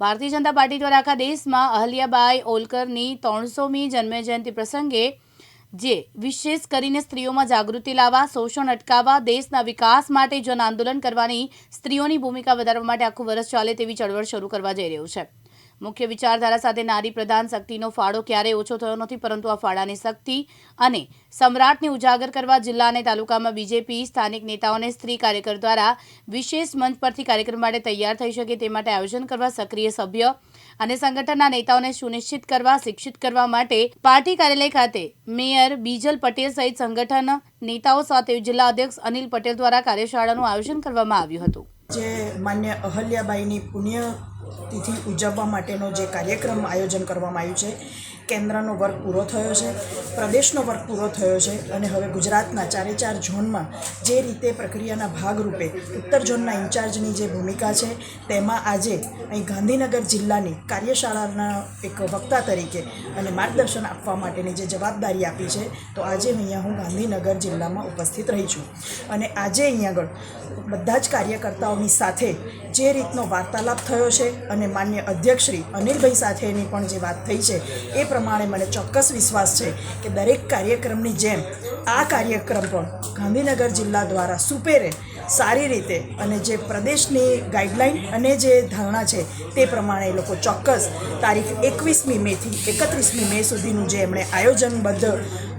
Bharatiya Janata party દ્વારા આખા દેશમાં અહલ્યાબાઈ ઓલકરની ત્રણસોમી જન્મજયંતિ પ્રસંગે જે વિશેષ કરીને સ્ત્રીઓમાં જાગૃતિ લાવવા, શોષણ અટકાવવા, દેશના વિકાસ માટે જન આંદોલન કરવાની સ્ત્રીઓની ભૂમિકા વધારવા માટે આખું વર્ષ ચાલે તેવી ચળવળ શરૂ કરવા જઈ રહ્યું છે. મુખ્ય વિચારધારા સાથે નારી પ્રધાન શક્તિનો ફાળો ક્યારેય ઓછો થયો નથી, પરંતુ આ ફાળાની શક્તિ અને સમ્રાટને ઉજાગર કરવા જિલ્લા અને તાલુકામાં બીજેપી સ્થાનિક નેતાઓને સ્ત્રી કાર્યકર દ્વારા વિશેષ મંચ પરથી કાર્યક્રમ માટે તૈયાર થઈ શકે તે માટે આયોજન કરવા સક્રિય સભ્ય અને સંગઠનના નેતાઓને સુનિશ્ચિત કરવા, શિક્ષિત કરવા માટે પાર્ટી કાર્યાલય ખાતે મેયર બીજલ પટેલ સહિત સંગઠન નેતાઓ સાથે જિલ્લા અધ્યક્ષ અનિલ પટેલ દ્વારા કાર્યશાળાનું આયોજન કરવામાં આવ્યું હતું. જે માન્ય અહલ્યાબાઈની પુણ્ય તિથિ ઉજવવા માટેનો જે કાર્યક્રમ આયોજન કરવામાં આવ્યું છે, કેન્દ્રનો વર્ગ પૂરો થયો છે, પ્રદેશનો વર્ગ પૂરો થયો છે અને હવે ગુજરાતના ચારે ચાર ઝોનમાં જે રીતે પ્રક્રિયાના ભાગરૂપે ઉત્તર ઝોનના ઇન્ચાર્જની જે ભૂમિકા છે, તેમાં આજે અહીં ગાંધીનગર જિલ્લાની કાર્યશાળાના એક વક્તા તરીકે અને માર્ગદર્શન આપવા માટેની જે જવાબદારી આપી છે, તો આજે અહીંયા હું ગાંધીનગર જિલ્લામાં ઉપસ્થિત રહી છું. અને આજે અહીં આગળ બધા જ કાર્યકર્તાઓની સાથે જે રીતનો વાર્તાલાપ થયો છે અને માન્ય અધ્યક્ષશ્રી અનિલભાઈ સાથેની પણ જે વાત થઈ છે, એ પ્રમાણે મને ચોક્કસ વિશ્વાસ છે કે દરેક કાર્યક્રમની જેમ આ કાર્યક્રમ પણ ગાંધીનગર જિલ્લા દ્વારા સુપેરે સારી રીતે અને જે પ્રદેશની ગાઈડલાઈન અને જે ધારણા છે, તે પ્રમાણે એ લોકો ચોક્કસ તારીખ એકવીસમી મેથી એકત્રીસમી મે સુધીનું જે એમણે આયોજનબદ્ધ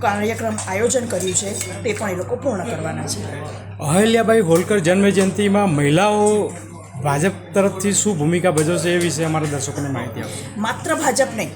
કાર્યક્રમ આયોજન કર્યું છે, તે પણ એ લોકો પૂર્ણ કરવાના છે. અહલ્યાબાઈ હોલકર જન્મજયંતિમાં મહિલાઓ ભાજપ તરફથી શું ભૂમિકા ભજવશે એ વિશે અમારા દર્શકોને માહિતી આપો. માત્ર ભાજપ નહીં,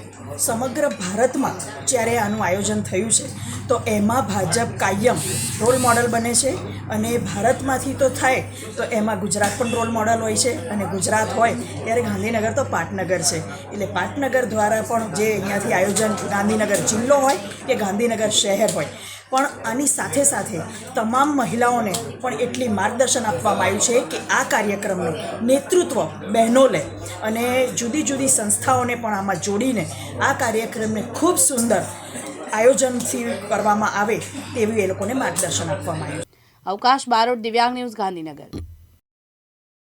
સમગ્ર ભારતમાં જ્યારે આનું આયોજન થયું છે, તો એમાં ભાજપ કાયમ રોલ મોડલ બને છે અને ભારતમાંથી તો થાય, તો એમાં ગુજરાત પણ રોલ મોડલ હોય છે અને ગુજરાત હોય ત્યારે ગાંધીનગર તો પાટનગર છે. એટલે પાટનગર દ્વારા પણ જે અહીંયાથી આયોજન ગાંધીનગર જિલ્લો હોય કે ગાંધીનગર શહેર હોય પણ આની સાથે સાથે તમામ મહિલાઓને પણ એટલી માર્ગદર્શન આપવામાં આવ્યું છે કે આ કાર્યક્રમનું નેતૃત્વ બહેનો લે. અને જુદી જુદી સંસ્થાઓને પણ આમાં જોડીને આ કાર્યક્રમને ખૂબ સુંદર આયોજનથી કરવામાં આવે તેવી એ લોકોને માર્ગદર્શન આપવામાં આવ્યું અવકાશ બારોટ, દિવ્યાંગ ન્યૂઝ, ગાંધીનગર.